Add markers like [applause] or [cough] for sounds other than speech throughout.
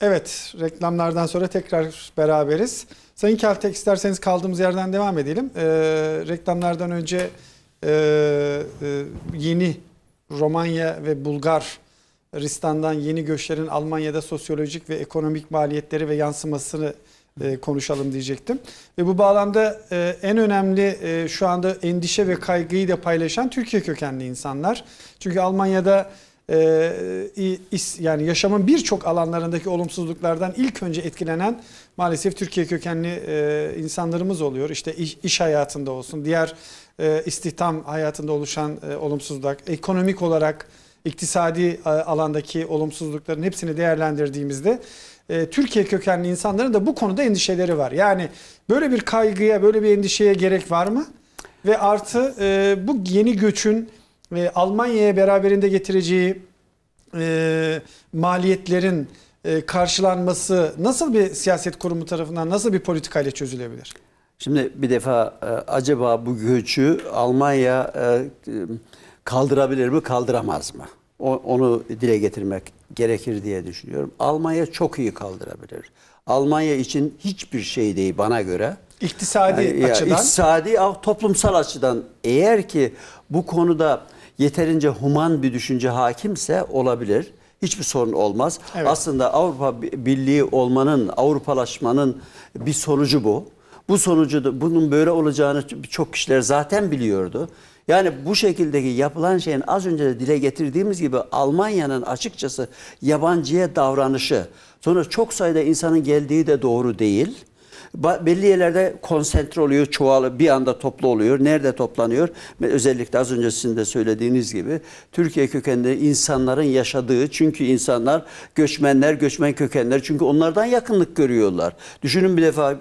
Evet, reklamlardan sonra tekrar beraberiz. Sayın Keltek isterseniz kaldığımız yerden devam edelim. Ee, reklamlardan önce e, e, yeni Romanya ve Bulgaristan'dan yeni göçlerin Almanya'da sosyolojik ve ekonomik maliyetleri ve yansımasını e, konuşalım diyecektim. Ve bu bağlamda e, en önemli e, şu anda endişe ve kaygıyı da paylaşan Türkiye kökenli insanlar. Çünkü Almanya'da e, is- yani yaşamın birçok alanlarındaki olumsuzluklardan ilk önce etkilenen maalesef Türkiye kökenli e, insanlarımız oluyor. İşte iş, iş hayatında olsun, diğer e, istihdam hayatında oluşan e, olumsuzluk, ekonomik olarak iktisadi e, alandaki olumsuzlukların hepsini değerlendirdiğimizde e, Türkiye kökenli insanların da bu konuda endişeleri var. Yani böyle bir kaygıya, böyle bir endişeye gerek var mı? Ve artı e, bu yeni göçün e, Almanya'ya beraberinde getireceği e, maliyetlerin e, karşılanması nasıl bir siyaset kurumu tarafından nasıl bir politikayla çözülebilir? Şimdi bir defa e, acaba bu göçü Almanya e, kaldırabilir mi, kaldıramaz mı? O- Onu dile getirmek gerekir diye düşünüyorum. Almanya çok iyi kaldırabilir. Almanya için hiçbir şey değil bana göre. İktisadi Yani ya açıdan iktisadi, ah, toplumsal açıdan eğer ki bu konuda yeterince human bir düşünce hakimse olabilir. Hiçbir sorun olmaz. Evet. Aslında Avrupa Birliği olmanın, Avrupalaşmanın bir sonucu bu. Bu sonucu da bunun böyle olacağını birçok kişiler zaten biliyordu. Yani bu şekildeki yapılan şeyin az önce de dile getirdiğimiz gibi Almanya'nın açıkçası yabancıya davranışı, sonra çok sayıda insanın geldiği de doğru değil. Belli yerlerde konsantre oluyor, çoğalı bir anda toplu oluyor. Nerede toplanıyor? Özellikle az önce sizin de söylediğiniz gibi Türkiye kökenli insanların yaşadığı çünkü insanlar göçmenler, göçmen kökenler çünkü onlardan yakınlık görüyorlar. Düşünün bir defa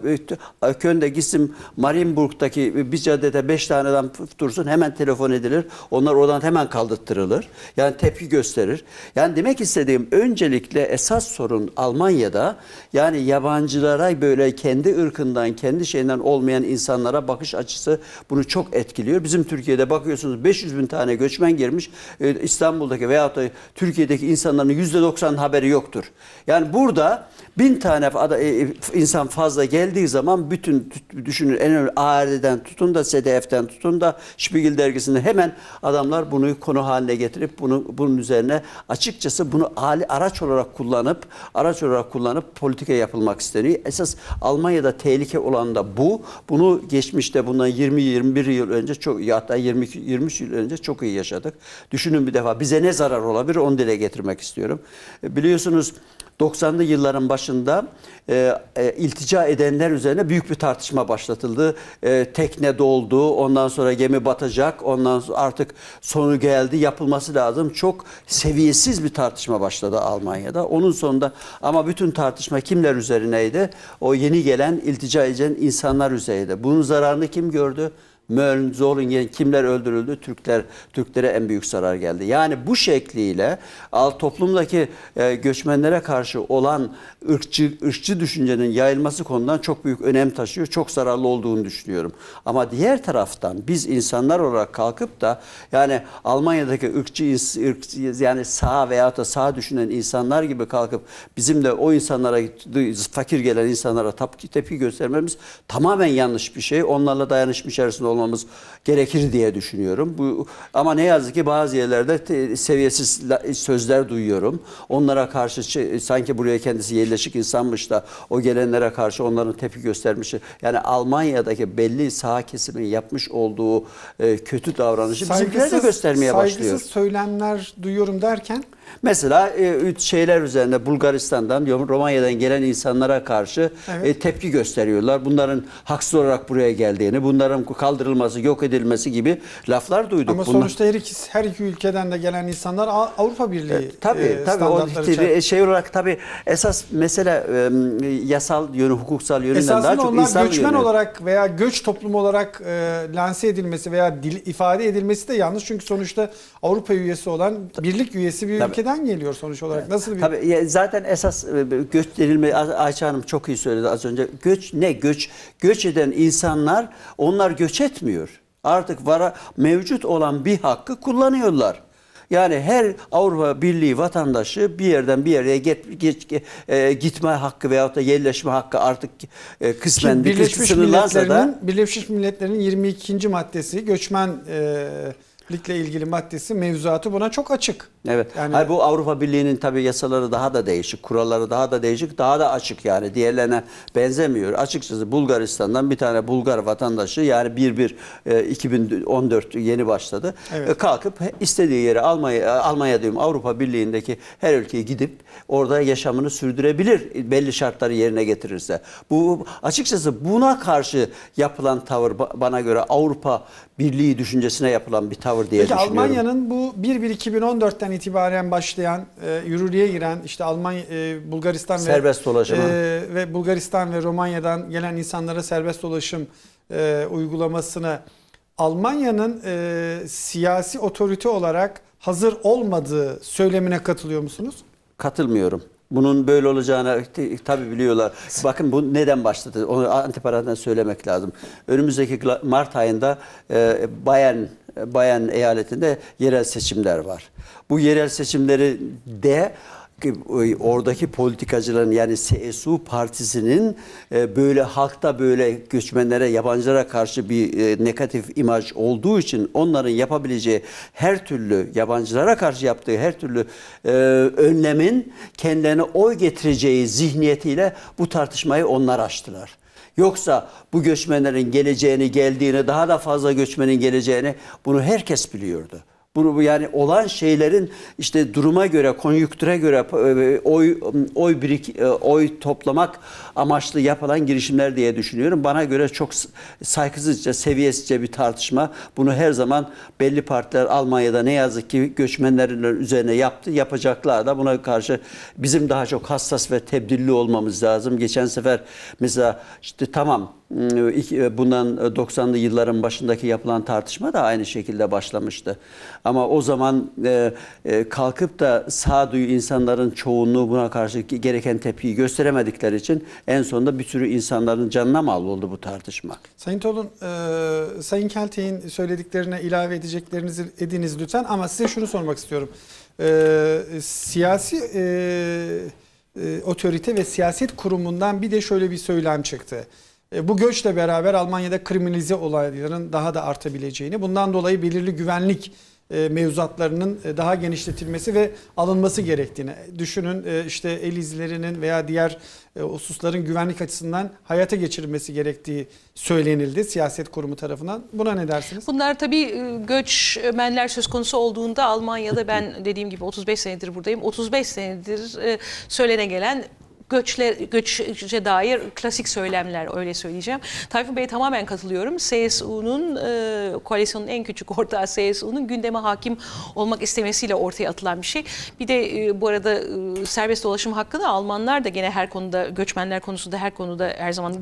e, Köln'de gitsin Marienburg'daki bir caddede beş tane adam dursun hemen telefon edilir. Onlar oradan hemen kaldırtırılır. Yani tepki gösterir. Yani demek istediğim öncelikle esas sorun Almanya'da yani yabancılara böyle kendi ırkından, kendi şeyinden olmayan insanlara bakış açısı bunu çok etkiliyor. Bizim Türkiye'de bakıyorsunuz 500 bin tane göçmen girmiş. Ee, İstanbul'daki veyahut da Türkiye'deki insanların %90 haberi yoktur. Yani burada bin tane ada- e, insan fazla geldiği zaman bütün düşünün en önemli ARD'den tutun da SDF'den tutun da Spiegel dergisinde hemen adamlar bunu konu haline getirip bunu bunun üzerine açıkçası bunu ali araç olarak kullanıp araç olarak kullanıp politika yapılmak isteniyor. Esas Almanya'da tehlike olan da bu. Bunu geçmişte bundan 20-21 yıl önce çok ya hatta 22 23 yıl önce çok iyi yaşadık. Düşünün bir defa bize ne zarar olabilir onu dile getirmek istiyorum. E, Biliyorsunuz 90'lı yılların başında e, e, iltica edenler üzerine büyük bir tartışma başlatıldı. E, tekne doldu, ondan sonra gemi batacak, ondan sonra artık sonu geldi, yapılması lazım. Çok seviyesiz bir tartışma başladı Almanya'da. Onun sonunda ama bütün tartışma kimler üzerineydi? O yeni gelen iltica eden insanlar üzerinde. Bunun zararını kim gördü? Mölln, Zollingen kimler öldürüldü? Türkler Türklere en büyük zarar geldi. Yani bu şekliyle toplumdaki e, göçmenlere karşı olan ırkçı ırkçı düşüncenin yayılması konudan çok büyük önem taşıyor. Çok zararlı olduğunu düşünüyorum. Ama diğer taraftan biz insanlar olarak kalkıp da yani Almanya'daki ırkçı, ırkçı yani sağ veya da sağ düşünen insanlar gibi kalkıp bizim de o insanlara fakir gelen insanlara tepki göstermemiz tamamen yanlış bir şey. Onlarla dayanışma içerisinde olmamız gerekir diye düşünüyorum. Bu ama ne yazık ki bazı yerlerde te- seviyesiz sözler duyuyorum. Onlara karşı sanki buraya kendisi yerleşik insanmış da o gelenlere karşı onların tepki göstermiş. Yani Almanya'daki belli sağ kesimin yapmış olduğu e, kötü davranışı bizimkiler de göstermeye saygısız başlıyor. söylemler duyuyorum derken Mesela e, şeyler üzerinde Bulgaristan'dan, Romanya'dan gelen insanlara karşı Evet. e, tepki gösteriyorlar. Bunların haksız olarak buraya geldiğini, bunların kaldırılması, yok edilmesi gibi laflar duyduk. ama Bunlar- sonuçta her iki, her iki ülkeden de gelen insanlar Avrupa Birliği E, tabii e, tabii o standartları işte içer- şey olarak tabii esas mesele e, yasal yönü, hukuksal yönünden daha Esasında çok onlar insan göçmen yönü. olarak veya göç toplumu olarak e, lanse edilmesi veya dil, ifade edilmesi de yanlış. Çünkü sonuçta Avrupa üyesi olan, birlik üyesi bir Tabii. Ülkeden geliyor sonuç olarak. Nasıl bir Tabii zaten esas e, göç denilme Ay- Ayça Hanım çok iyi söyledi az önce. Göç ne? Göç göç eden insanlar onlar göç etmiyor. Artık vara mevcut olan bir hakkı kullanıyorlar. Yani her Avrupa Birliği vatandaşı bir yerden bir yere get, geç- e, gitme hakkı veyahut da yerleşme hakkı artık e, kısmen Şimdi Birleşmiş sınırlansa da Milletler'in Birleşmiş Milletler'in 22. maddesi göçmenlikle ilgili maddesi mevzuatı buna çok açık. Evet. Yani- Hayır, bu Avrupa Birliği'nin tabii yasaları daha da değişik, kuralları daha da değişik, daha da açık yani diğerlerine benzemiyor. Açıkçası Bulgaristan'dan bir tane Bulgar vatandaşı yani 1-1 e, 2014 yeni başladı. Evet. E, kalkıp istediği yere Almanya Almanya diyorum Avrupa Birliği'ndeki her ülkeye gidip orada yaşamını sürdürebilir belli şartları yerine getirirse. Bu açıkçası buna karşı yapılan tavır ba- bana göre Avrupa Birliği düşüncesine yapılan bir tavır diye Peki düşünüyorum. Almanya'nın bu 1-1-2014'ten itibaren başlayan e, yürürlüğe giren işte Almanya, e, Bulgaristan Serbest ve dolaşımı. e, ve Bulgaristan ve Romanya'dan gelen insanlara serbest dolaşım e, uygulamasını Almanya'nın e, siyasi otorite olarak hazır olmadığı söylemine katılıyor musunuz? Katılmıyorum. Bunun böyle olacağını tabii biliyorlar. Bakın bu neden başladı? Onu antiparantez söylemek lazım. Önümüzdeki Mart ayında e, Bayern Bayern eyaletinde yerel seçimler var. Bu yerel seçimleri de oradaki politikacıların yani CSU partisinin e, böyle halkta böyle göçmenlere, yabancılara karşı bir e, negatif imaj olduğu için onların yapabileceği her türlü yabancılara karşı yaptığı her türlü e, önlemin kendilerine oy getireceği zihniyetiyle bu tartışmayı onlar açtılar. Yoksa bu göçmenlerin geleceğini, geldiğini, daha da fazla göçmenin geleceğini bunu herkes biliyordu. Bu yani olan şeylerin işte duruma göre, konjüktüre göre e, oy oy birik e, oy toplamak amaçlı yapılan girişimler diye düşünüyorum. Bana göre çok saygısızca, seviyesizce bir tartışma. Bunu her zaman belli partiler Almanya'da ne yazık ki göçmenlerin üzerine yaptı, yapacaklar da buna karşı bizim daha çok hassas ve tebdilli olmamız lazım. Geçen sefer mesela işte tamam ıı, iki- bundan 90'lı yılların başındaki yapılan tartışma da aynı şekilde başlamıştı. Ama o zaman kalkıp da sağduyu insanların çoğunluğu buna karşı gereken tepkiyi gösteremedikleri için en sonunda bir sürü insanların canına mal oldu bu tartışma. Sayın Tolun, e, Sayın Keltek'in söylediklerine ilave edeceklerinizi ediniz lütfen ama size şunu sormak istiyorum. E, siyasi e, e, otorite ve siyaset kurumundan bir de şöyle bir söylem çıktı. E, bu göçle beraber Almanya'da kriminalize olayların daha da artabileceğini, bundan dolayı belirli güvenlik mevzuatlarının e, daha genişletilmesi ve alınması gerektiğini. Düşünün e, işte el izlerinin veya diğer e, hususların güvenlik açısından hayata geçirilmesi gerektiği söylenildi siyaset kurumu tarafından. Buna ne dersiniz? Bunlar tabii e, göçmenler söz konusu olduğunda Almanya'da ben dediğim gibi 35 senedir buradayım. 35 senedir e, söylene gelen göçle, göçe dair klasik söylemler öyle söyleyeceğim. Tayfun Bey'e tamamen katılıyorum. CSU'nun e, koalisyonun en küçük ortağı CSU'nun gündeme hakim olmak istemesiyle ortaya atılan bir şey. Bir de e, bu arada e, serbest dolaşım hakkı da Almanlar da gene her konuda göçmenler konusunda her konuda her zaman e,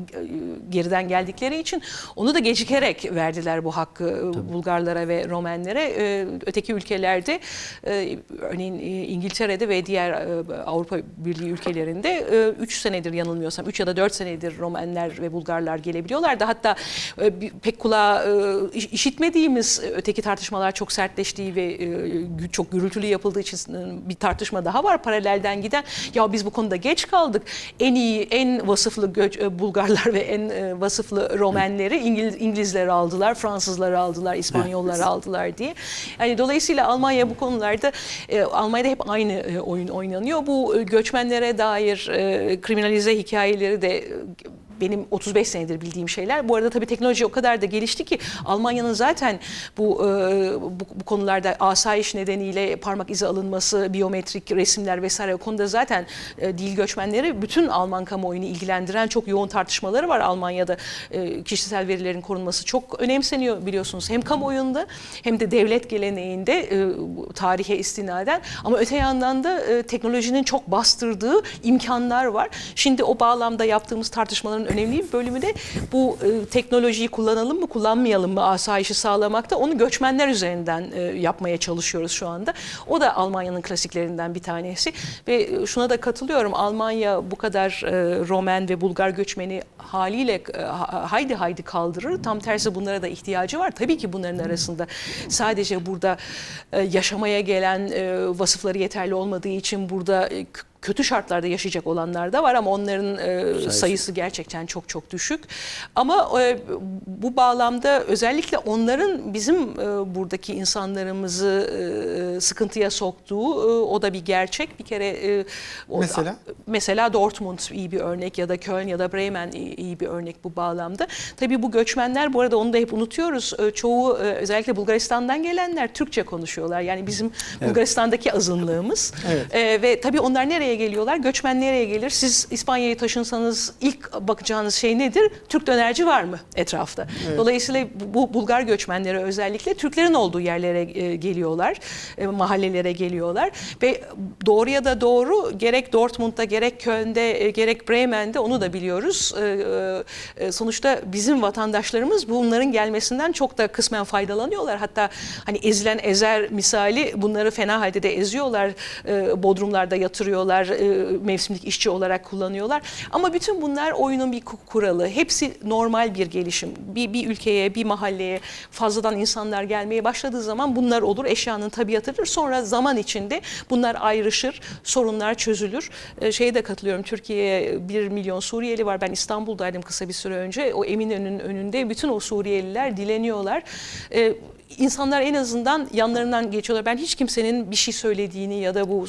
geriden geldikleri için onu da gecikerek verdiler bu hakkı e, Bulgarlara ve Romenlere. E, Öteki ülkelerde e, örneğin e, İngiltere'de ve diğer e, Avrupa Birliği ülkelerinde 3 senedir yanılmıyorsam 3 ya da 4 senedir Romenler ve Bulgarlar gelebiliyorlardı. Hatta e, pek kulağa e, iş- işitmediğimiz e, öteki tartışmalar çok sertleştiği ve e, çok gürültülü yapıldığı için e, bir tartışma daha var paralelden giden. Ya biz bu konuda geç kaldık. En iyi, en vasıflı göç, e, Bulgarlar ve en e, vasıflı Romenleri İngiliz, İngilizler aldılar, Fransızlar aldılar, İspanyollar aldılar diye. Yani dolayısıyla Almanya bu konularda e, Almanya'da hep aynı e, oyun oynanıyor. Bu e, göçmenlere dair e, kriminalize hikayeleri de e, benim 35 senedir bildiğim şeyler. Bu arada tabii teknoloji o kadar da gelişti ki Almanya'nın zaten bu, e, bu, bu konularda asayiş nedeniyle parmak izi alınması, biyometrik resimler vesaire o konuda zaten e, dil göçmenleri bütün Alman kamuoyunu ilgilendiren çok yoğun tartışmaları var Almanya'da. E, kişisel verilerin korunması çok önemseniyor biliyorsunuz. Hem kamuoyunda hem de devlet geleneğinde e, tarihe istinaden ama öte yandan da e, teknolojinin çok bastırdığı imkanlar var. Şimdi o bağlamda yaptığımız tartışmaların politikanın önemli bir bölümü de bu e, teknolojiyi kullanalım mı kullanmayalım mı asayişi sağlamakta onu göçmenler üzerinden e, yapmaya çalışıyoruz şu anda. O da Almanya'nın klasiklerinden bir tanesi ve e, şuna da katılıyorum Almanya bu kadar e, Romen ve Bulgar göçmeni haliyle e, ha- haydi haydi kaldırır. Tam tersi bunlara da ihtiyacı var. Tabii ki bunların arasında sadece burada e, yaşamaya gelen e, vasıfları yeterli olmadığı için burada e, kötü şartlarda yaşayacak olanlar da var ama onların e, sayısı gerçekten çok çok düşük. Ama e, bu bağlamda özellikle onların bizim e, buradaki insanlarımızı e, sıkıntıya soktuğu e, o da bir gerçek. Bir kere e, o- Mesela? Mesela Dortmund iyi bir örnek ya da Köln ya da Bremen iyi iyi bir örnek bu bağlamda. Tabii bu göçmenler bu arada onu da hep unutuyoruz. Ee, Çoğu e, özellikle Bulgaristan'dan gelenler Türkçe konuşuyorlar. Yani bizim Bulgaristan'daki azınlığımız. Evet. Ee, ve tabii onlar nereye geliyorlar? Göçmen nereye gelir? Siz İspanya'ya taşınsanız ilk bakacağınız şey nedir? Türk dönerci var mı etrafta? Dolayısıyla bu, bu Bulgar göçmenleri özellikle Türklerin olduğu yerlere e, geliyorlar. e, mahallelere geliyorlar ve doğruya da doğru gerek Dortmund'da gerek Köln'de e, gerek Bremen'de onu da biliyoruz. E, e, sonuçta bizim vatandaşlarımız bunların gelmesinden çok da kısmen faydalanıyorlar. Hatta hani ezilen ezer misali bunları fena halde de eziyorlar. E, bodrumlarda yatırıyorlar. E, mevsimlik işçi olarak kullanıyorlar. Ama bütün bunlar oyunun bir ku- kuralı. Hepsi normal bir gelişim. Bir, bir ülkeye, bir mahalleye fazladan insanlar gelmeye başladığı zaman bunlar olur. Eşyanın tabiatıdır. Sonra zaman içinde bunlar ayrışır, sorunlar çözülür. E, şeye de katılıyorum. Türkiye'ye 1 milyon Suriyeli var. Ben İstanbul'daydım kısa bir süre önce. O Eminönü'nün önünde bütün o Suriyeliler dileniyorlar. E, İnsanlar en azından yanlarından geçiyorlar. Ben hiç kimsenin bir şey söylediğini ya da bu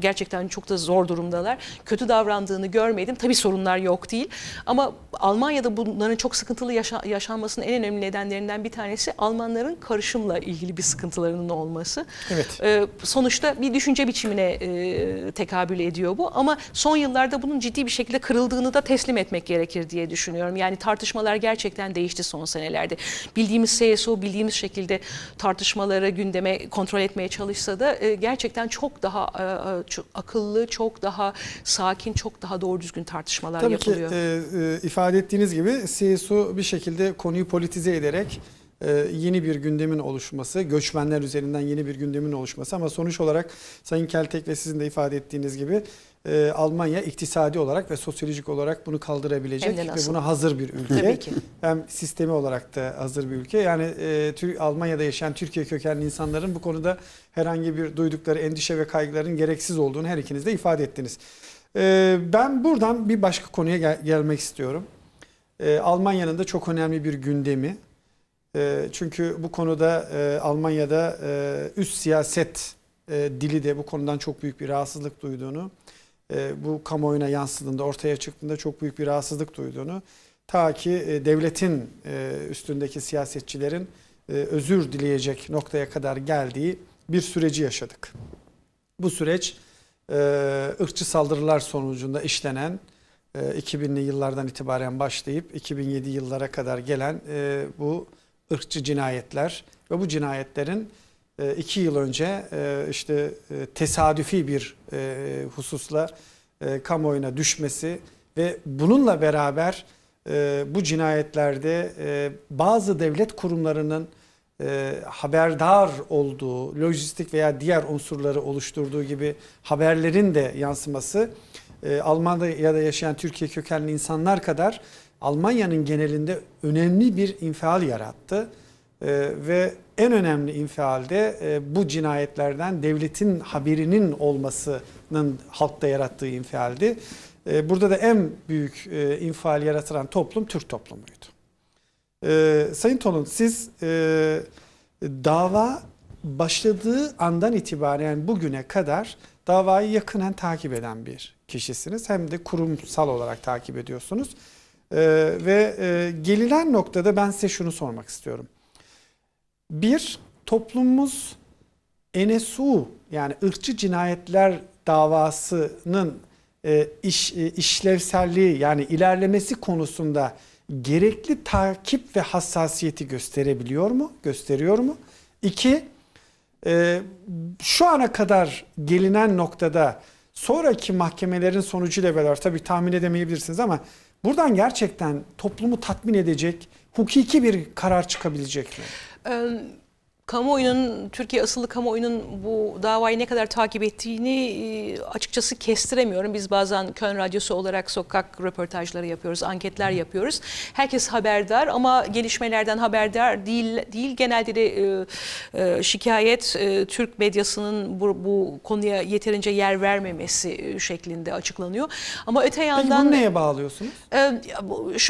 gerçekten çok da zor durumdalar. Kötü davrandığını görmedim. Tabii sorunlar yok değil. Ama Almanya'da bunların çok sıkıntılı yaşa- yaşanmasının en önemli nedenlerinden bir tanesi Almanların karışımla ilgili bir sıkıntılarının olması. Evet. Ee, sonuçta bir düşünce biçimine e, tekabül ediyor bu ama son yıllarda bunun ciddi bir şekilde kırıldığını da teslim etmek gerekir diye düşünüyorum. Yani tartışmalar gerçekten değişti son senelerde. Bildiğimiz CSO bildiğimiz şekilde tartışmaları gündeme kontrol etmeye çalışsa da e, gerçekten çok daha e, e, çok akıllı, çok daha sakin, çok daha doğru düzgün tartışmalar Tabii yapılıyor. ki e, e, ifade ettiğiniz gibi CSU bir şekilde konuyu politize ederek e, yeni bir gündemin oluşması, göçmenler üzerinden yeni bir gündemin oluşması ama sonuç olarak Sayın Keltek ve sizin de ifade ettiğiniz gibi e, Almanya iktisadi olarak ve sosyolojik olarak bunu kaldırabilecek ve buna hazır bir ülke. Tabii ki. Hem sistemi olarak da hazır bir ülke. Yani e, Tür- Almanya'da yaşayan Türkiye kökenli insanların bu konuda herhangi bir duydukları endişe ve kaygıların gereksiz olduğunu her ikiniz de ifade ettiniz. E, ben buradan bir başka konuya gel- gelmek istiyorum. E, Almanya'nın da çok önemli bir gündemi. E, çünkü bu konuda e, Almanya'da e, üst siyaset e, dili de bu konudan çok büyük bir rahatsızlık duyduğunu, e, bu kamuoyuna yansıdığında, ortaya çıktığında çok büyük bir rahatsızlık duyduğunu, ta ki e, devletin e, üstündeki siyasetçilerin özür dileyecek noktaya kadar geldiği bir süreci yaşadık. Bu süreç ırkçı saldırılar sonucunda işlenen e, 2000'li yıllardan itibaren başlayıp 2007 yıllara kadar gelen bu ırkçı cinayetler ve bu cinayetlerin iki yıl önce e, işte e, tesadüfi bir e, hususla e, kamuoyuna düşmesi ve bununla beraber e, bu cinayetlerde e, bazı devlet kurumlarının e, haberdar olduğu, lojistik veya diğer unsurları oluşturduğu gibi haberlerin de yansıması e, Almanya'da yaşayan Türkiye kökenli insanlar kadar Almanya'nın genelinde önemli bir infial yarattı. E, ve en önemli infial de e, bu cinayetlerden devletin haberinin olmasının halkta yarattığı infialdi. E, burada da en büyük e, infial yaratılan toplum Türk toplumuydu. Ee, Sayın Tolun siz e, dava başladığı andan itibaren bugüne kadar davayı yakından takip eden bir kişisiniz. Hem de kurumsal olarak takip ediyorsunuz. Ee, ve e, gelinen noktada ben size şunu sormak istiyorum. Bir, toplumumuz NSU yani ırkçı cinayetler davasının e, iş, e, işlevselliği yani ilerlemesi konusunda gerekli takip ve hassasiyeti gösterebiliyor mu? Gösteriyor mu? İki, e, şu ana kadar gelinen noktada sonraki mahkemelerin sonucuyla beraber tabii tahmin edemeyebilirsiniz ama buradan gerçekten toplumu tatmin edecek hukuki bir karar çıkabilecek mi? Ee, kamuoyunun, Türkiye asıllı kamuoyunun bu davayı ne kadar takip ettiğini e, açıkçası kestiremiyorum. Biz bazen Köln Radyosu olarak sokak röportajları yapıyoruz, anketler yapıyoruz. Herkes haberdar ama gelişmelerden haberdar değil. değil. Genelde de e, e, şikayet e, Türk medyasının bu, bu konuya yeterince yer vermemesi şeklinde açıklanıyor. Ama öte Peki yandan... bunu neye bağlıyorsunuz?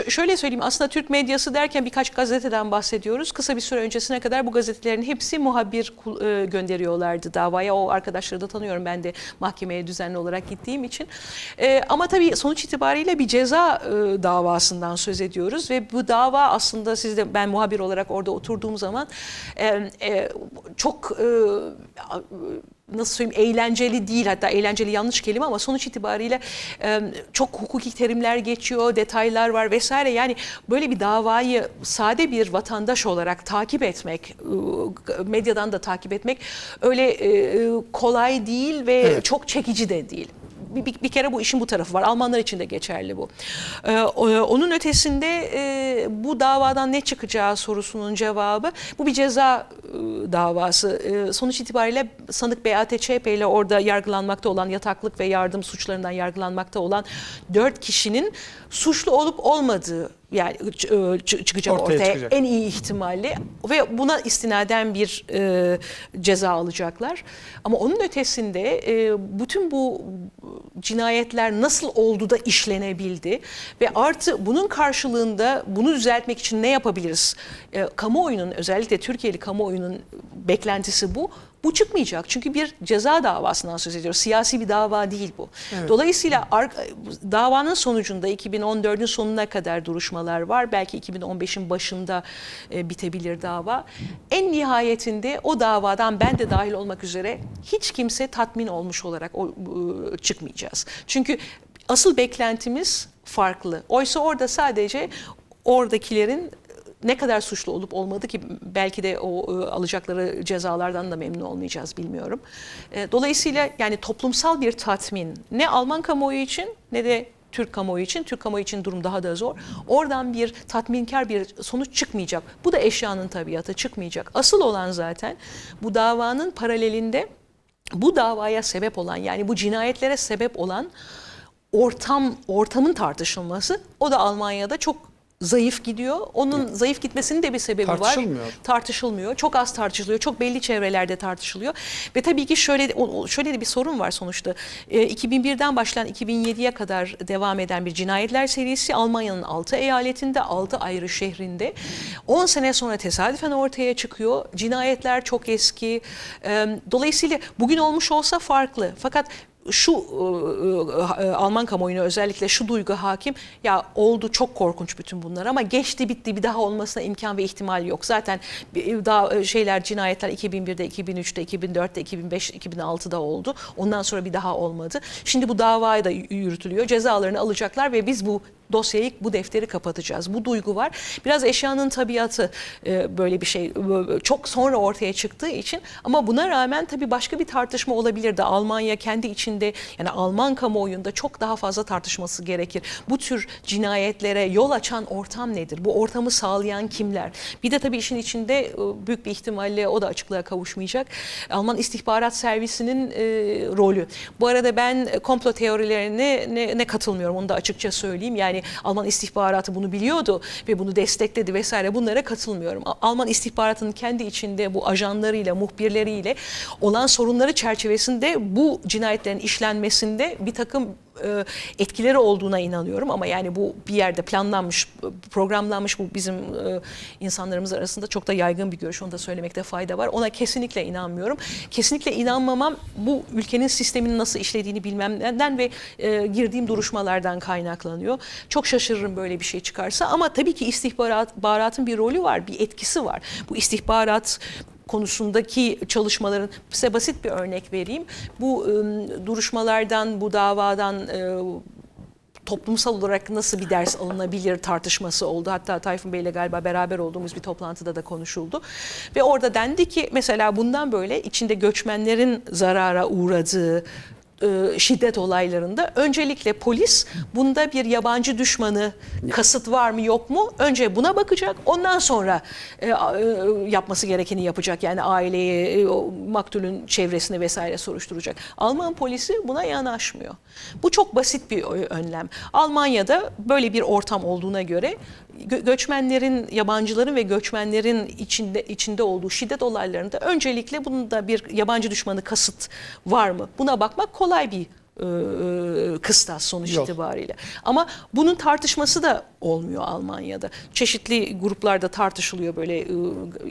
Şöyle söyleyeyim aslında Türk medyası derken birkaç gazeteden bahsediyoruz. Kısa bir süre öncesine kadar bu gazetelerin hepsi muhabir e, gönderiyorlardı davaya. O arkadaşları da tanıyorum ben de mahkemeye düzenli olarak gittiğim için. Ee, ama tabii sonuç itibariyle bir ceza e, davasından söz ediyoruz ve bu dava aslında siz de ben muhabir olarak orada oturduğum zaman e, e, çok e, nasıl söyleyeyim eğlenceli değil hatta eğlenceli yanlış kelime ama sonuç itibariyle e, çok hukuki terimler geçiyor, detaylar var vesaire. Yani böyle bir davayı sade bir vatandaş olarak takip etmek, e, medyadan da takip etmek öyle e, kolay değil ve Evet. çok çekici de değil. Bir, bir, bir kere bu işin bu tarafı var. Almanlar için de geçerli bu. Ee, onun ötesinde e, bu davadan ne çıkacağı sorusunun cevabı bu bir ceza e, davası. E, sonuç itibariyle sanık Beate Çepe ile orada yargılanmakta olan yataklık ve yardım suçlarından yargılanmakta olan dört kişinin suçlu olup olmadığı yani ç- çıkacak Ortaya ortaya, çıkacak. en iyi ihtimalle ve buna istinaden bir e, ceza alacaklar. Ama onun ötesinde e, bütün bu cinayetler nasıl oldu da işlenebildi ve artı bunun karşılığında bunu düzeltmek için ne yapabiliriz? E, kamuoyunun özellikle Türkiye'li kamuoyunun beklentisi bu. Bu çıkmayacak çünkü bir ceza davasından söz ediyoruz. Siyasi bir dava değil bu. Dolayısıyla ar- davanın sonucunda 2014'ün sonuna kadar duruşmalar var. Belki 2015'in başında e, bitebilir dava. En nihayetinde o davadan ben de dahil olmak üzere hiç kimse tatmin olmuş olarak o, e, çıkmayacağız. Çünkü asıl beklentimiz farklı. Oysa orada sadece oradakilerin ne kadar suçlu olup olmadı ki belki de o e, alacakları cezalardan da memnun olmayacağız bilmiyorum. E, dolayısıyla yani toplumsal bir tatmin ne Alman kamuoyu için ne de Türk kamuoyu için, Türk kamuoyu için durum daha da zor. Oradan bir tatminkar bir sonuç çıkmayacak. Bu da eşyanın tabiatı çıkmayacak. Asıl olan zaten bu davanın paralelinde bu davaya sebep olan yani bu cinayetlere sebep olan ortam ortamın tartışılması o da Almanya'da çok zayıf gidiyor. Onun zayıf gitmesinin de bir sebebi var. Tartışılmıyor. Tartışılmıyor. Çok az tartışılıyor. Çok belli çevrelerde tartışılıyor. Ve tabii ki şöyle şöyle de bir sorun var sonuçta. Ee, 2001'den başlayan 2007'ye kadar devam eden bir cinayetler serisi Almanya'nın 6 eyaletinde, 6 ayrı şehrinde 10 sene sonra tesadüfen ortaya çıkıyor. Cinayetler çok eski. Ee, Dolayısıyla bugün olmuş olsa farklı. Fakat şu e, e, Alman kamuoyuna özellikle şu duygu hakim ya oldu çok korkunç bütün bunlar ama geçti bitti bir daha olmasına imkan ve ihtimal yok. Zaten bir- daha e, şeyler cinayetler 2001'de 2003'te 2004'te 2005 2006'da oldu. Ondan sonra bir daha olmadı. Şimdi bu davaya da yürütülüyor. Cezalarını alacaklar ve biz bu dosyayı bu defteri kapatacağız. Bu duygu var. Biraz eşyanın tabiatı e, böyle bir şey e, çok sonra ortaya çıktığı için ama buna rağmen tabii başka bir tartışma olabilirdi. Almanya kendi içinde yani Alman kamuoyunda çok daha fazla tartışması gerekir. Bu tür cinayetlere yol açan ortam nedir? Bu ortamı sağlayan kimler? Bir de tabii işin içinde e, büyük bir ihtimalle o da açıklığa kavuşmayacak. Alman istihbarat servisinin rolü. Bu arada ben komplo teorilerine ne, ne katılmıyorum onu da açıkça söyleyeyim. Yani Alman istihbaratı bunu biliyordu ve bunu destekledi vesaire bunlara katılmıyorum. Alman istihbaratının kendi içinde bu ajanlarıyla, muhbirleriyle olan sorunları çerçevesinde bu cinayetlerin işlenmesinde bir takım e, etkileri olduğuna inanıyorum ama yani bu bir yerde planlanmış, programlanmış bu bizim e, insanlarımız arasında çok da yaygın bir görüş. Onu da söylemekte fayda var. Ona kesinlikle inanmıyorum. Kesinlikle inanmamam bu ülkenin sisteminin nasıl işlediğini bilmemden ve e, girdiğim duruşmalardan kaynaklanıyor. Çok şaşırırım böyle bir şey çıkarsa ama tabii ki istihbarat baharatın bir rolü var, bir etkisi var. Bu istihbarat konusundaki çalışmaların size basit bir örnek vereyim. Bu ım, duruşmalardan, bu davadan e, toplumsal olarak nasıl bir ders alınabilir tartışması oldu. Hatta Tayfun Bey'le galiba beraber olduğumuz bir toplantıda da konuşuldu. Ve orada dendi ki mesela bundan böyle içinde göçmenlerin zarara uğradığı e, şiddet olaylarında öncelikle polis bunda bir yabancı düşmanı kasıt var mı yok mu önce buna bakacak ondan sonra e, e, yapması gerekeni yapacak yani aileyi e, maktulün çevresini vesaire soruşturacak. Alman polisi buna yanaşmıyor. Bu çok basit bir önlem. Almanya'da böyle bir ortam olduğuna göre gö- göçmenlerin, yabancıların ve göçmenlerin içinde içinde olduğu şiddet olaylarında öncelikle bunun da bir yabancı düşmanı kasıt var mı? Buna bakmak kolay bir e, kıstas sonuç Yol. itibariyle. Ama bunun tartışması da olmuyor Almanya'da. Çeşitli gruplarda tartışılıyor böyle e,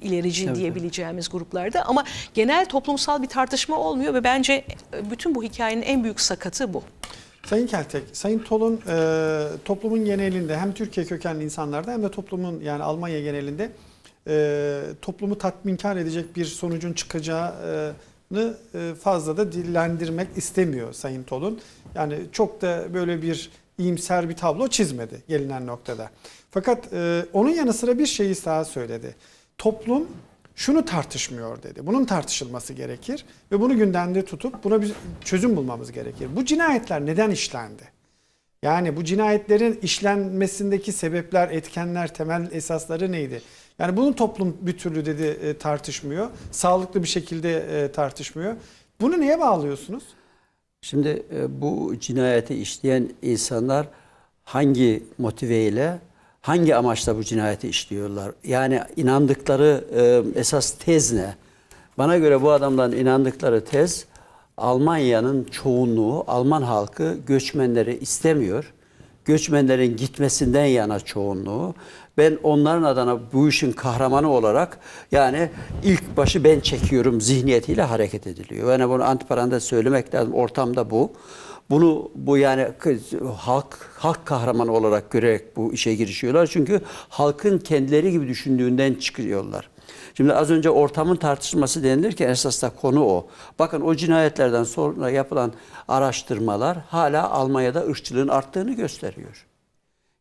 ilerici diyebileceğimiz gruplarda ama genel toplumsal bir tartışma olmuyor ve bence e, bütün bu hikayenin en büyük sakatı bu. Sayın Keltek, Sayın Tol'un e, toplumun genelinde hem Türkiye kökenli insanlarda hem de toplumun yani Almanya genelinde e, toplumu tatminkar edecek bir sonucun çıkacağını e, fazla da dillendirmek istemiyor Sayın Tol'un. Yani çok da böyle bir iyimser bir tablo çizmedi gelinen noktada. Fakat e, onun yanı sıra bir şeyi daha söyledi. Toplum şunu tartışmıyor dedi. Bunun tartışılması gerekir ve bunu gündemde tutup buna bir çözüm bulmamız gerekir. Bu cinayetler neden işlendi? Yani bu cinayetlerin işlenmesindeki sebepler, etkenler, temel esasları neydi? Yani bunu toplum bir türlü dedi e, tartışmıyor. Sağlıklı bir şekilde e, tartışmıyor. Bunu neye bağlıyorsunuz? Şimdi e, bu cinayeti işleyen insanlar hangi motiveyle, hangi amaçla bu cinayeti işliyorlar? Yani inandıkları e, esas tez ne? Bana göre bu adamların inandıkları tez Almanya'nın çoğunluğu, Alman halkı göçmenleri istemiyor. Göçmenlerin gitmesinden yana çoğunluğu. Ben onların adına bu işin kahramanı olarak yani ilk başı ben çekiyorum zihniyetiyle hareket ediliyor. Yani bunu antiparantez söylemek lazım. Ortamda bu. Bunu bu yani halk halk kahramanı olarak görerek bu işe girişiyorlar. Çünkü halkın kendileri gibi düşündüğünden çıkıyorlar. Şimdi az önce ortamın tartışılması denilirken esas da konu o. Bakın o cinayetlerden sonra yapılan araştırmalar hala Almanya'da ırkçılığın arttığını gösteriyor.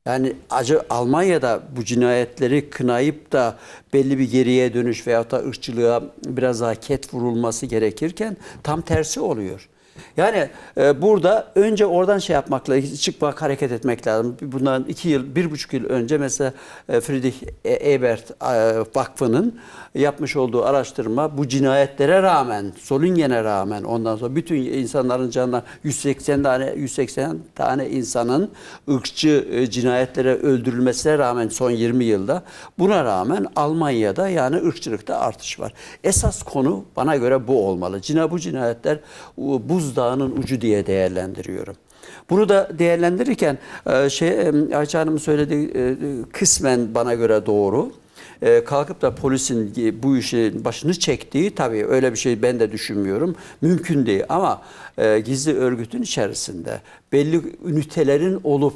Yani acı Almanya'da bu cinayetleri kınayıp da belli bir geriye dönüş veyahut da ırkçılığa biraz daha ket vurulması gerekirken tam tersi oluyor. Yani e, burada önce oradan şey yapmakla çıkmak hareket etmek lazım. Bundan iki yıl, bir buçuk yıl önce mesela e, Friedrich Ebert e, Vakfı'nın yapmış olduğu araştırma bu cinayetlere rağmen, Solungen'e rağmen ondan sonra bütün insanların canına 180 tane 180 tane insanın ırkçı e, cinayetlere öldürülmesine rağmen son 20 yılda buna rağmen Almanya'da yani ırkçılıkta artış var. Esas konu bana göre bu olmalı. Cina bu cinayetler u- buzdağının ucu diye değerlendiriyorum. Bunu da değerlendirirken e, şey e, Ayça Hanım'ın söylediği e, kısmen bana göre doğru. Kalkıp da polisin bu işin başını çektiği tabii öyle bir şey ben de düşünmüyorum. Mümkün değil ama gizli örgütün içerisinde belli ünitelerin olup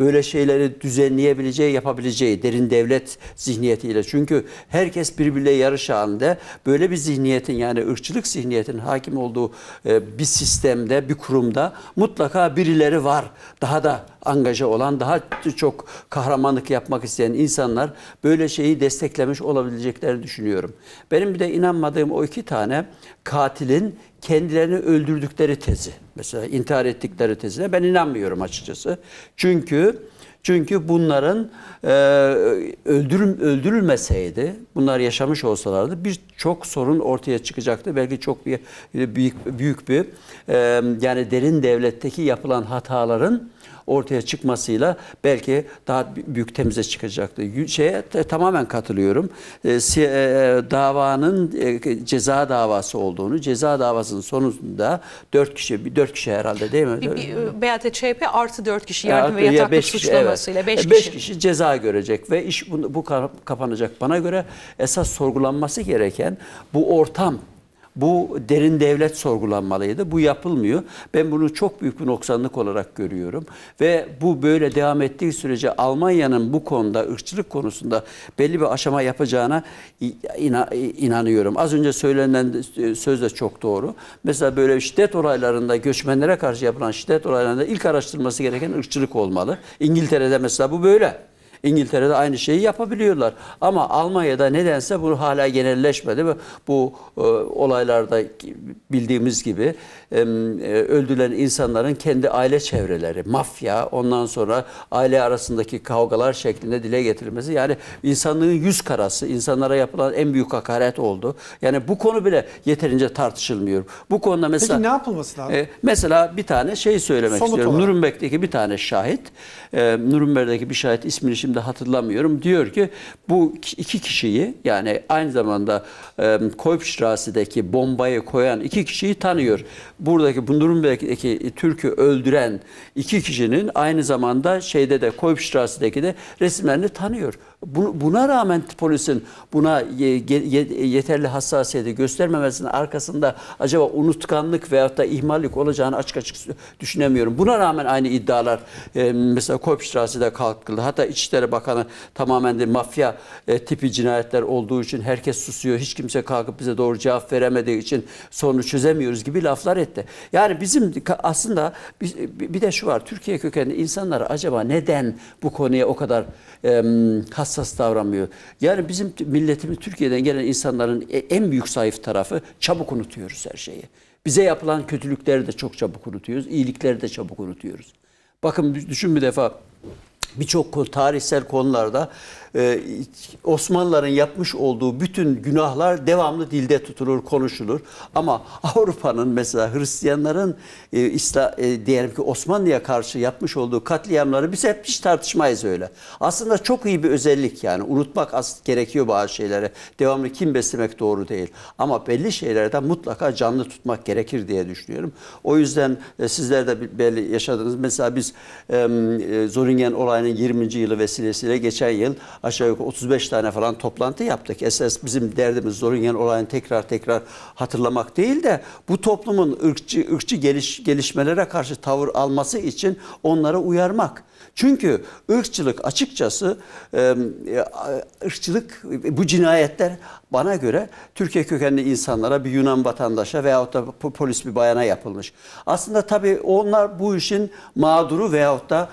böyle şeyleri düzenleyebileceği, yapabileceği derin devlet zihniyetiyle. Çünkü herkes birbiriyle yarış halinde böyle bir zihniyetin yani ırkçılık zihniyetinin hakim olduğu e, bir sistemde, bir kurumda mutlaka birileri var. Daha da angaja olan, daha çok kahramanlık yapmak isteyen insanlar böyle şeyi desteklemiş olabileceklerini düşünüyorum. Benim bir de inanmadığım o iki tane katilin kendilerini öldürdükleri tezi. Mesela intihar ettikleri tezine ben inanmıyorum açıkçası. Çünkü çünkü bunların e, öldürül, öldürülmeseydi, bunlar yaşamış olsalardı birçok sorun ortaya çıkacaktı. Belki çok bir büyük büyük bir e, yani derin devletteki yapılan hataların ortaya çıkmasıyla belki daha büyük temize çıkacaktı. Şeye tamamen katılıyorum. E, si- e, davanın e, ceza davası olduğunu, ceza davasının sonunda dört kişi, bir dört kişi herhalde değil mi? Bir, bir, e, BATÇP artı 4 kişi yardım ve Ya yataklık beş kişi, suçlamasıyla evet. 5 E, beş kişi. kişi ceza görecek ve iş bu, bu ka- kapanacak. Bana göre esas sorgulanması gereken bu ortam. Bu derin devlet sorgulanmalıydı. Bu yapılmıyor. Ben bunu çok büyük bir noksanlık olarak görüyorum. Ve bu böyle devam ettiği sürece Almanya'nın bu konuda, ırkçılık konusunda belli bir aşama yapacağına inanıyorum. Az önce söylenen söz de çok doğru. Mesela böyle şiddet olaylarında, göçmenlere karşı yapılan şiddet olaylarında ilk araştırılması gereken ırkçılık olmalı. İngiltere'de mesela bu böyle. İngiltere'de aynı şeyi yapabiliyorlar. Ama Almanya'da nedense bu hala genelleşmedi bu e, olaylarda bildiğimiz gibi e, öldürülen insanların kendi aile çevreleri, mafya, ondan sonra aile arasındaki kavgalar şeklinde dile getirilmesi. Yani insanlığın yüz karası, insanlara yapılan en büyük hakaret oldu. Yani bu konu bile yeterince tartışılmıyor. Bu konuda mesela Peki ne yapılması lazım? e, mesela bir tane şey söylemek Somut istiyorum. olarak. Nürnberg'deki bir tane şahit, e, Nürnberg'deki bir şahit ismini şimdi hatırlamıyorum. Diyor ki bu iki kişiyi yani aynı zamanda e, Koipstrasse'deki bombayı koyan iki kişiyi tanıyor. Buradaki bu Nürnberg'deki Türk'ü öldüren iki kişinin aynı zamanda şeyde de Koipstrasse'deki de resimlerini tanıyor. Bu- Buna rağmen polisin buna ye- ye- yeterli hassasiyeti göstermemesinin arkasında acaba unutkanlık veyahut da ihmallik olacağını açık açık düşünemiyorum. Buna rağmen aynı iddialar e, mesela Koipstrasse'de kalkıldı. Hatta İçişleri Bakanı tamamen de mafya e, tipi cinayetler olduğu için herkes susuyor. Hiç kimse kalkıp bize doğru cevap veremediği için sorunu çözemiyoruz gibi laflar etti. Yani bizim aslında bir de şu var. Türkiye kökenli insanlar acaba neden bu konuya o kadar hassas davranmıyor? Yani bizim milletimiz Türkiye'den gelen insanların e- en büyük zayıf tarafı çabuk unutuyoruz her şeyi. Bize yapılan kötülükleri de çok çabuk unutuyoruz, iyilikleri de çabuk unutuyoruz. Bakın düşün bir defa birçok tarihsel konularda e, Osmanlıların yapmış olduğu bütün günahlar devamlı dilde tutulur, konuşulur. Ama [laughs] Avrupa'nın mesela Hristiyanların e, e, diyelim ki Osmanlı'ya karşı yapmış olduğu katliamları biz hep hiç tartışmayız öyle. Aslında çok iyi bir özellik yani. Unutmak gerekiyor bazı şeyleri. Devamlı kim beslemek doğru değil. Ama belli şeylerden mutlaka canlı tutmak gerekir diye düşünüyorum. O yüzden e, sizler de belli yaşadınız. Mesela biz e, Zoringen olayının 20. yılı vesilesiyle geçen yıl aşağı yukarı 35 tane falan toplantı yaptık. Esas bizim derdimiz Zoringen olayını tekrar tekrar hatırlamak değil de bu toplumun ırkçı, ırkçı geliş, gelişmelere karşı tavır alması için onları uyarmak. Çünkü ırkçılık açıkçası e, ırkçılık bu cinayetler bana göre Türkiye kökenli insanlara bir Yunan vatandaşa veyahut da po- polis bir bayana yapılmış. Aslında tabii onlar bu işin mağduru veyahut da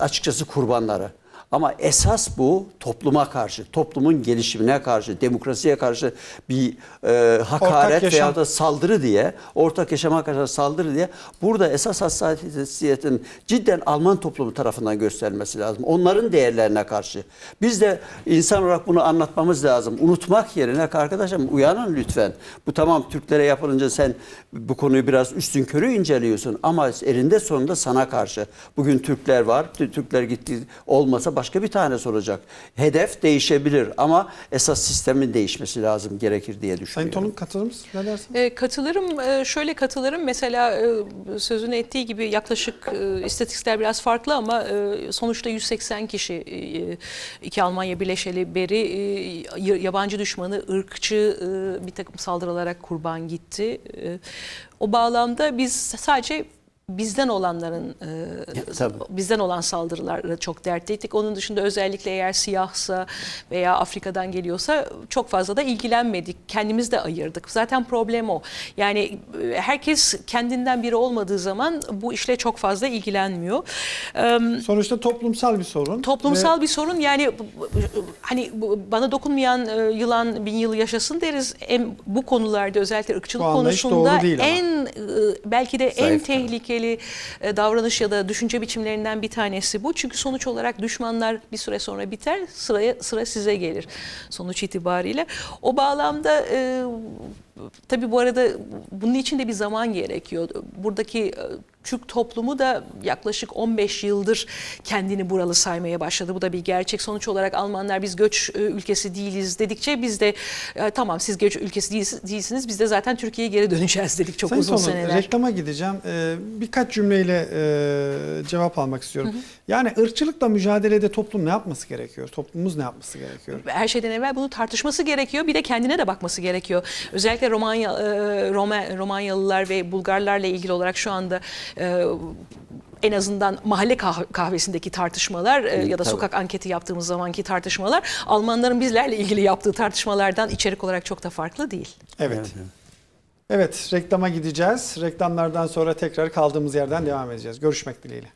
açıkçası kurbanları. Ama esas bu topluma karşı, toplumun gelişimine karşı, demokrasiye karşı bir e, hakaret veyahut da saldırı diye, ortak yaşama karşı saldırı diye burada esas hassasiyetin cidden Alman toplumu tarafından gösterilmesi lazım. Onların değerlerine karşı. Biz de insan olarak bunu anlatmamız lazım. Unutmak yerine arkadaşım uyanın lütfen. Bu tamam Türklere yapılınca sen bu konuyu biraz üstün körü inceliyorsun ama elinde sonunda sana karşı. Bugün Türkler var. Türkler gitti olmasa başka bir tanesi olacak. Hedef değişebilir ama esas sistemin değişmesi lazım gerekir diye Sayın düşünüyorum. Tonuk katılır mısınız? Ne dersiniz? E, katılırım. E, şöyle katılırım. Mesela e, sözünü ettiği gibi yaklaşık e, istatistikler biraz farklı ama e, sonuçta 180 kişi e, iki Almanya birleşeli beri e, yabancı düşmanı, ırkçı e, bir takım saldırılara kurban gitti. E, o bağlamda biz sadece bizden olanların e, Ya, tabii. bizden olan saldırılarla çok dertliydik. Onun dışında özellikle eğer siyahsa veya Afrika'dan geliyorsa çok fazla da ilgilenmedik. Kendimiz de ayırdık. Zaten problem o. Yani e, herkes kendinden biri olmadığı zaman bu işle çok fazla ilgilenmiyor. Sonuçta toplumsal bir sorun. Toplumsal Ve bir sorun yani hani bana dokunmayan e, yılan bin yıl yaşasın deriz. En, bu konularda özellikle ırkçılık konusunda ama. en e, belki de en Zayıf tehlikeli e, davranış ya da düşünce biçimlerinden bir tanesi bu. Çünkü sonuç olarak düşmanlar bir süre sonra biter, sıraya sıra size gelir sonuç itibariyle. O bağlamda e, tabii bu arada bunun için de bir zaman gerekiyor. Buradaki e, Türk toplumu da yaklaşık 15 yıldır kendini buralı saymaya başladı. Bu da bir gerçek. Sonuç olarak Almanlar biz göç e, ülkesi değiliz dedikçe biz de e, tamam siz göç ülkesi değils- değilsiniz biz de zaten Türkiye'ye geri döneceğiz dedik çok Sayın uzun Tonuk, seneler. reklama gideceğim. Ee, birkaç cümleyle e, cevap almak istiyorum. Yani ırkçılıkla mücadelede toplum ne yapması gerekiyor? Toplumumuz ne yapması gerekiyor? her şeyden evvel bunu tartışması gerekiyor. Bir de kendine de bakması gerekiyor. Özellikle Romanya e, Roma, Romanyalılar ve Bulgarlarla ilgili olarak şu anda e, en azından mahalle kah- kahvesindeki tartışmalar e, ya da tabii. sokak anketi yaptığımız zamanki tartışmalar Almanların bizlerle ilgili yaptığı tartışmalardan içerik olarak çok da farklı değil. Evet. Evet, reklama gideceğiz. Reklamlardan sonra tekrar kaldığımız yerden devam edeceğiz. Görüşmek dileğiyle.